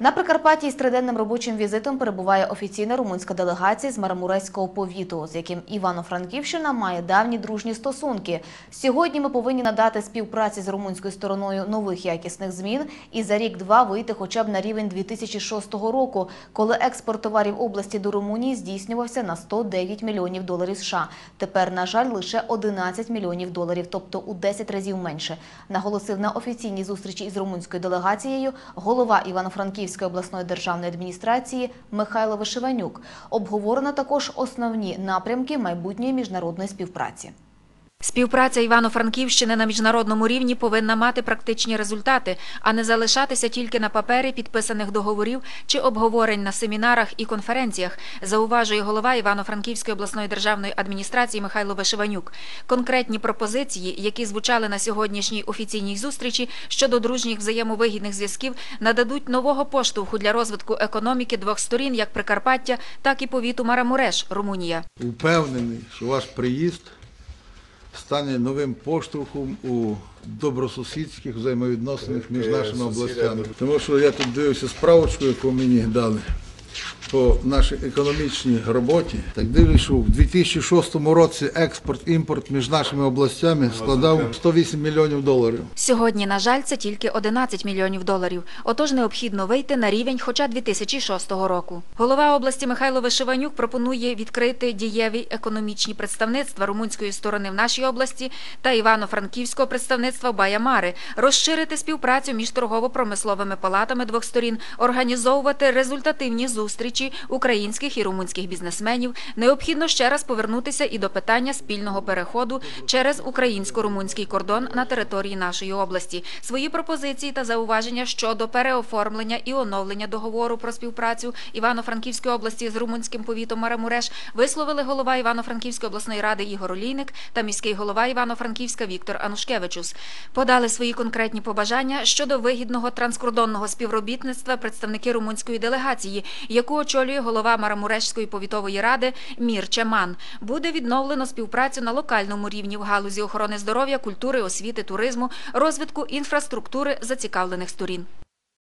На Прикарпатті з триденним робочим візитом перебуває офіційна румунська делегація з Марамурецького повіту, з яким Івано-Франківщина має давні дружні стосунки. Сьогодні ми повинні надати співпраці з румунською стороною нових якісних змін і за рік-два вийти хоча б на рівень 2006 року, коли експорт товарів області до Румунії здійснювався на 109 мільйонів доларів США. Тепер, на жаль, лише 11 мільйонів доларів, тобто у 10 разів менше. Наголосив на офіційній зустрічі із румунською делегацією голова Івано-Франківської обласної державної адміністрації Михайло Вишиванюк. Обговорено також основні напрямки майбутньої міжнародної співпраці. Співпраця Івано-Франківщини на міжнародному рівні повинна мати практичні результати, а не залишатися тільки на папері підписаних договорів чи обговорень на семінарах і конференціях, зауважує голова Івано-Франківської обласної державної адміністрації Михайло Вишиванюк. Конкретні пропозиції, які звучали на сьогоднішній офіційній зустрічі щодо дружніх взаємовигідних зв'язків, нададуть нового поштовху для розвитку економіки двох сторін, як Прикарпаття, так і повіту Марамуреш, Румунія. Упевнений, що ваш приїзд стане новим поштовхом у добросусідських взаємовідносинах між нашими областями. Тому що я тут дивився справочку, яку мені дали по нашій економічній роботі. Так дивлюсь, що в 2006 році експорт-імпорт між нашими областями складав 108 мільйонів доларів. Сьогодні, на жаль, це тільки 11 мільйонів доларів. Отож необхідно вийти на рівень хоча 2006 року. Голова області Михайло Вишиванюк пропонує відкрити дієві економічні представництва румунської сторони в нашій області та івано-франківського представництва в Баямари, розширити співпрацю між торгово-промисловими палатами двох сторін, організовувати результативні зустрічі українських і румунських бізнесменів. Необхідно ще раз повернутися і до питання спільного переходу через українсько-румунський кордон на території нашої області. Свої пропозиції та зауваження щодо переоформлення і оновлення договору про співпрацю Івано-Франківської області з румунським повітом Марамуреш висловили голова Івано-Франківської обласної ради Ігор Олійник та міський голова Івано-Франківська Віктор Анушкевичус. Подали свої конкретні побажання щодо вигідного транскордонного співробітництва представники румунської делегації, яку очолює голова Марамурешської повітової ради Мір Чеман. Буде відновлено співпрацю на локальному рівні в галузі охорони здоров'я, культури, освіти, туризму, розвитку інфраструктури зацікавлених сторін.